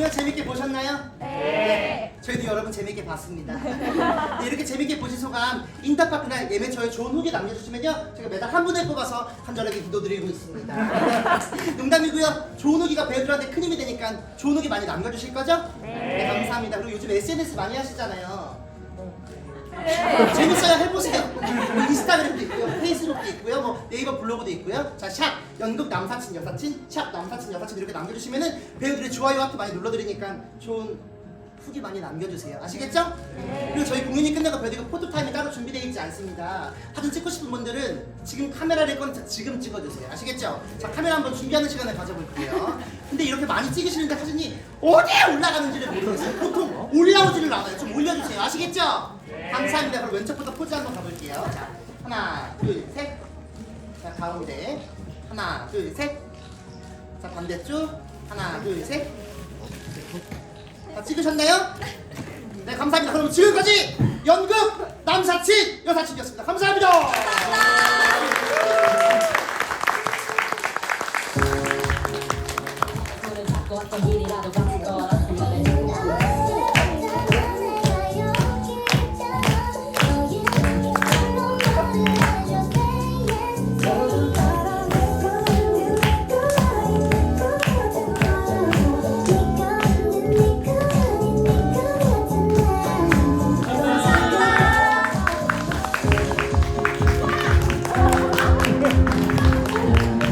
오늘 재밌게 보셨나요? 네. 저희도 여러분 재밌게 봤습니다. 네, 이렇게 재밌게 보신 소감 인터파크나 예매처에 좋은 후기 남겨주시면요. 제가 매달 한 분을 뽑아서 간절하게 기도드리고 있습니다. 농담이고요. 좋은 후기가 배우들한테 큰 힘이 되니까 좋은 후기 많이 남겨주실 거죠? 네. 감사합니다. 그리고 요즘 SNS 많이 하시잖아요. 재밌어요 해보세요 뭐 인스타그램도 있고요 페이스북도 있고요 뭐 네이버 블로그도 있고요 자 샵 연극 남사친 여사친 샵 남사친 여사친 이렇게 남겨주시면은 배우들의 좋아요 하트 많이 눌러드리니까 좋은 후기 많이 남겨주세요 아시겠죠? 그리고 저희 공연이 끝나고 배우들 포토타임이 따로 준비되어 있지 않습니다 사진 찍고 싶은 분들은 지금 카메라를 꺼내서 지금 찍어주세요 아시겠죠? 자 카메라 한번 준비하는 시간을 가져볼게요 근데 이렇게 많이 찍으시는데 사진이 어디에 올라가는지를 모르겠어요 보통 올라오지를 않아요 좀 올려주세요 아시겠죠? 감사합니다. 그럼 왼쪽부터 포즈 한번 가볼게요. 자, 하나, 둘, 셋. 가운데 하나 둘셋자 반대쪽. 하나 둘셋. 다 찍으셨나요? 네 감사합니다. 그럼 지금까지 연극 남사친 여사친이었습니다. 감사합니다. 오늘 갖고 왔던